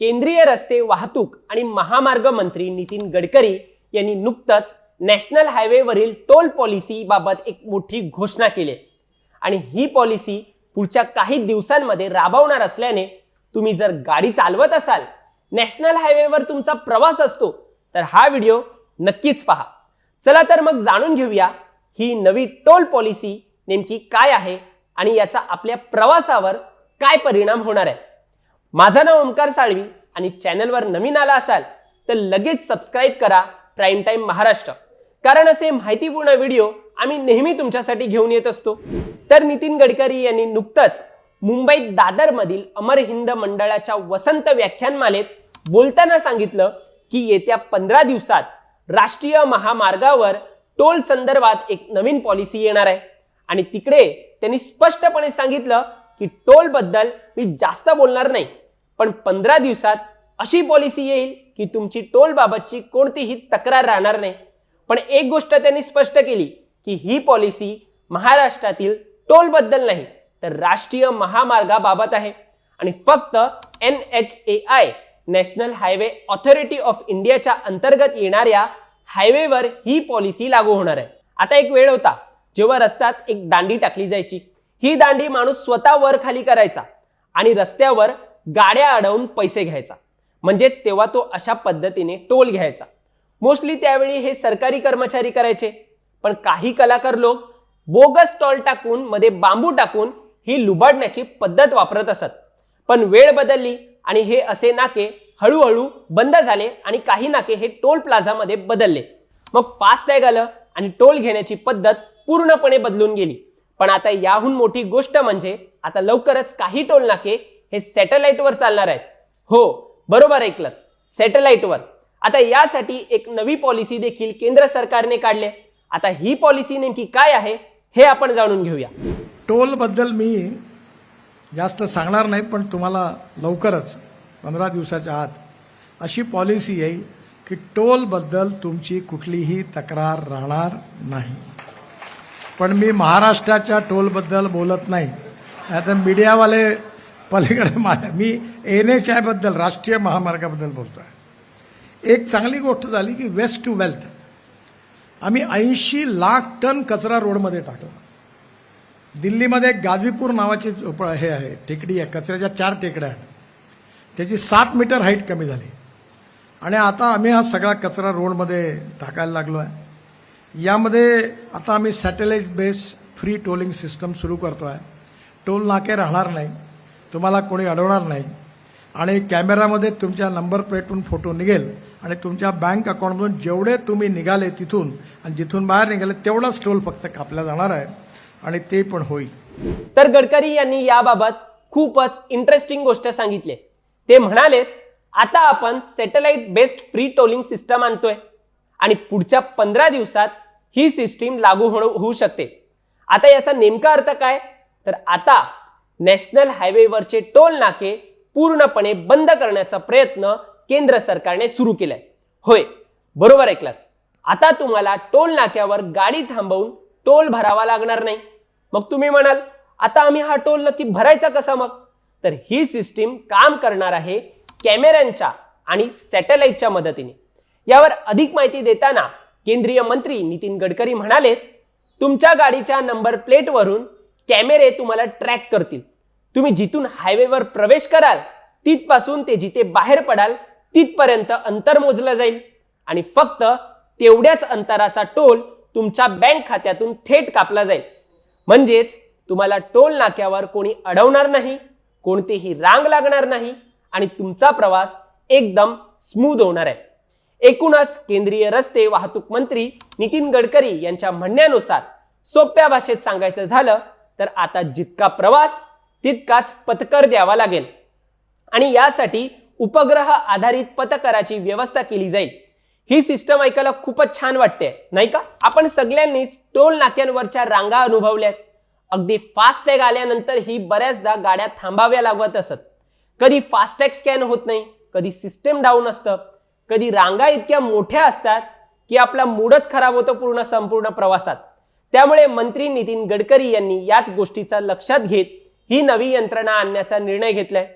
केंद्रीय रस्ते वाहतूक आणि महामार्ग मंत्री नितीन गडकरी यांनी नुकतंच नॅशनल हायवेवरील टोल पॉलिसी बाबत एक मोठी घोषणा केली आहे. आणि ही पॉलिसी पुढच्या काही दिवसांमध्ये राबवणार असल्याने तुम्ही जर गाडी चालवत असाल नॅशनल हायवेवर तुमचा प्रवास असतो तर हा व्हिडिओ नक्कीच पहा चला तर मग जाणून घेऊया ही नवी टोल पॉलिसी नेमकी काय आहे आणि याचा आपल्या प्रवासावर काय परिणाम होणार आहे माझं नाव ओमकार साळवी आणि चॅनलवर नवीन आला असाल तर लगेच सबस्क्राईब करा प्राईम टाईम महाराष्ट्र. कारण असे माहितीपूर्ण व्हिडिओ आम्ही नेहमी तुमच्यासाठी घेऊन येत असतो. तर नितीन गडकरी यांनी नुकतंच मुंबईत दादरमधील अमर हिंद मंडळाच्या वसंत व्याख्यानमालेत बोलताना सांगितलं की येत्या पंधरा दिवसात राष्ट्रीय महामार्गावर टोल संदर्भात एक नवीन पॉलिसी येणार आहे. आणि तिकडे त्यांनी स्पष्टपणे सांगितलं की टोलबद्दल मी जास्त बोलणार नाही. पण पंधरा दिवसात अशी पॉलिसी येईल की तुमची टोलबाबतची कोणतीही तक्रार राहणार नाही. पण एक गोष्ट त्यांनी स्पष्ट केली की ही पॉलिसी महाराष्ट्रातील टोलबद्दल नाही तर राष्ट्रीय महामार्गाबाबत आहे. आणि फक्त N H A I national highway authority of इंडियाच्या अंतर्गत येणाऱ्या हायवेवर ही पॉलिसी लागू होणार आहे. आता एक वेळ होता जेव्हा रस्त्यात एक दांडी टाकली जायची. ही दांडी माणूस स्वतः वर खाली करायचा आणि रस्त्यावर गाड्या अडवून पैसे घ्यायचा. म्हणजेच तेव्हा तो अशा पद्धतीने टोल घ्यायचा. मोस्टली त्यावेळी हे सरकारी कर्मचारी करायचे. पण काही कलाकार लोक बोगस टॉल टाकून मध्ये बांबू टाकून ही लुबाडण्याची पद्धत वापरत असत. पण वेळ बदलली आणि हे असे नाके हळूहळू बंद झाले आणि काही नाके हे टोल प्लाझामध्ये बदलले. मग फास्ट टॅग आलं आणि टोल घेण्याची पद्धत पूर्णपणे बदलून गेली. पण आता याहून मोठी गोष्ट म्हणजे आता लवकरच काही टोल नाके हे सॅटेलाइटवर चालणार आहेत हो बरोबर ऐकलं सॅटेलाइटवर आता यासाठी एक नवी पॉलिसी देखील केंद्र सरकारने काढली आहे. आता ही पॉलिसी नेमकी काय आहे हे आपण जाणून घेऊया. टोलबद्दल मी जास्त सांगणार नाही पण तुम्हाला लवकरच पंधरा दिवसाच्या आत अशी पॉलिसी येईल की टोलबद्दल तुमची कुठलीही तक्रार राहणार नाही. पण मी महाराष्ट्राच्या टोलबद्दल बोलत नाही. आता मीडियावाले पलीकडे माझ्या मी एन एच आयबद्दल राष्ट्रीय महामार्गाबद्दल बोलतो आहे एक चांगली गोष्ट झाली की वेस्ट टू वेल्थ. आम्ही ऐंशी लाख टन कचरा रोडमध्ये टाकला. दिल्लीमध्ये एक गाझीपूर नावाची झोपळ हे आहे टेकडी आहे कचऱ्याच्या चार टेकड्या आहेत. त्याची सात मीटर हाईट कमी झाली. आणि आता आम्ही हा सगळा कचरा रोडमध्ये टाकायला लागलो आहे यामध्ये आता आम्ही satellite base free tolling system सुरू करतो आहे टोल नाके राहणार नाही. तुम्हाला कोणी अडवणार नाही. आणि कॅमेरामध्ये तुमच्या नंबर प्लेटहून फोटो निघेल आणि तुमच्या बँक अकाउंटमधून जेवढे तुम्ही निघाले तिथून आणि जिथून बाहेर निघाले तेवढाच टोल फक्त कापला जाणार आहे. आणि ते पण होईल. तर गडकरी यांनी याबाबत खूपच इंटरेस्टिंग गोष्ट सांगितली. ते म्हणाले आता आपण satellite based free tolling system आणतोय आणि पुढच्या पंधरा दिवसात ही सिस्टीम लागू होणं- होऊ शकते. आता याचा नेमका अर्थ काय? तर आता नॅशनल हायवेवरचे टोल नाके पूर्णपणे बंद करण्याचा प्रयत्न केंद्र सरकारने सुरू केलाय. होय बरोबर ऐकलात. आता तुम्हाला टोल नाक्यावर गाडी थांबवून टोल भरावा लागणार नाही. मग तुम्ही म्हणाल आता आम्ही हा टोल नक्की भरायचा कसा मग? तर ही सिस्टीम काम करणार आहे कॅमेऱ्यांच्या आणि सॅटेलाइटच्या मदतीने. यावर अधिक माहिती देताना केंद्रीय मंत्री नितीन गडकरी म्हणाले तुमच्या गाडीच्या नंबर प्लेटवरून कॅमेरे तुम्हाला ट्रॅक करतील. तुम्ही जिथून हायवेवर प्रवेश कराल तिथपासून ते जिथे बाहेर पडाल तिथपर्यंत अंतर मोजलं जाईल. आणि फक्त तेवढ्याच अंतराचा टोल तुमच्या बँक खात्यातून थेट कापला जाईल. म्हणजेच तुम्हाला टोल नाक्यावर कोणी अडवणार नाही कोणतीही रांग लागणार नाही आणि तुमचा प्रवास एकदम स्मूद होणार आहे. एकूणच केंद्रीय रस्ते वाहतूक मंत्री नितीन गडकरी यांच्या म्हणण्यानुसार सोप्या भाषेत सांगायचं झालं तर आता जितका प्रवास तितकाच पथकर द्यावा लागेल. आणि यासाठी उपग्रह आधारित पथकराची व्यवस्था केली जाईल. ही सिस्टम ऐकायला खूपच छान वाटते नाही का? आपण सगळ्यांनीच टोल नाक्यांवरच्या रांगा अनुभवल्यात. अगदी फास्टॅग आल्यानंतर ही बऱ्याचदा गाड्या थांबाव्या लागत असत. कधी फास्टॅग स्कॅन होत नाही कधी सिस्टम डाऊन असतं कधी रांगा इतक्या मोठ्या असतात की आपला मूडच खराब होतो पूर्ण संपूर्ण प्रवासात. त्यामुळे मंत्री नितीन गडकरी यांनी याच गोष्टीचा लक्षात घेत ही नवी यंत्रणा आणण्याचा निर्णय घेतलाय.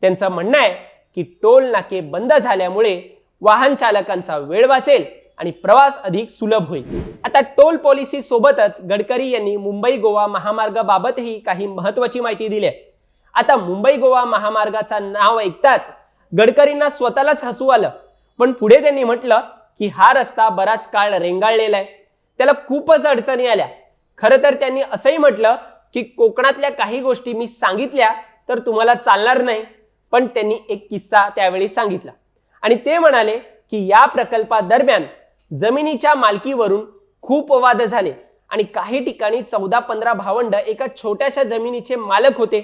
त्यांचं म्हणणं आहे की टोल नाके बंद झाल्यामुळे वाहन चालकांचा वेळ वाचेल आणि प्रवास अधिक सुलभ होईल. आता टोल पॉलिसी सोबतच गडकरी यांनी मुंबई गोवा महामार्गाबाबतही काही महत्वाची माहिती दिली आहे. आता मुंबई गोवा महामार्गाचा नाव ऐकताच गडकरींना स्वतःलाच हसू आलं. पण पुढे त्यांनी म्हटलं की हा रस्ता बराच काळ रेंगाळलेला आहे. त्याला खूपच अडचणी आल्या. खरं तर त्यांनी असंही म्हटलं की कोकणातल्या काही गोष्टी मी सांगितल्या तर तुम्हाला चालणार नाही. पण त्यांनी एक किस्सा त्यावेळी सांगितला. आणि ते म्हणाले की या प्रकल्पादरम्यान जमिनीच्या मालकीवरून खूप वाद झाले आणि काही ठिकाणी चौदा पंधरा भावंड एका छोट्याशा जमिनीचे मालक होते.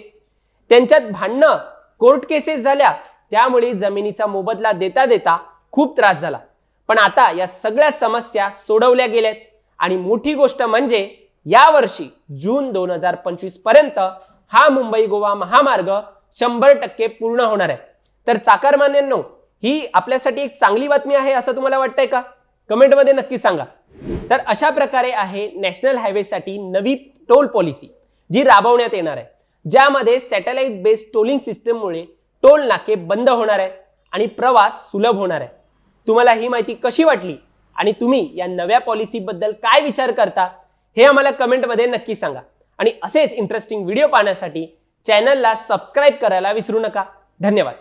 त्यांच्यात भांडणं कोर्ट केसेस झाल्या. त्यामुळे जमिनीचा मोबदला देता देता खूप त्रास झाला. पण आता या सगळ्या समस्या सोडवल्या गेल्यात. आणि मोठी गोष्ट म्हणजे यावर्षी जून दोन हजार पंचवीसपर्यंत हा मुंबई गोवा महामार्ग शंभर टक्के पूर्ण होणार आहे. तर चाकरमान्यांनो ही आपल्यासाठी एक चांगली बातमी आहे असं तुम्हाला वाटतंय का? कमेंटमध्ये नक्की सांगा. तर अशा प्रकारे आहे नॅशनल हायवेसाठी नवी टोल पॉलिसी जी राबवण्यात येणार आहे. ज्यामध्ये सॅटेलाइट बेस्ड टोलिंग सिस्टममुळे टोल नाके बंद होणार आहेत आणि प्रवास सुलभ होणार आहे तुम्हाला ही माहिती कशी वाटली? आणि तुम्ही या नव्या पॉलिसीबद्दल काय विचार करता हे आम्हाला कमेंटमध्ये नक्की सांगा. आणि असेच इंटरेस्टिंग व्हिडिओ पाहण्यासाठी चॅनलला सबस्क्राईब करायला विसरू नका. धन्यवाद.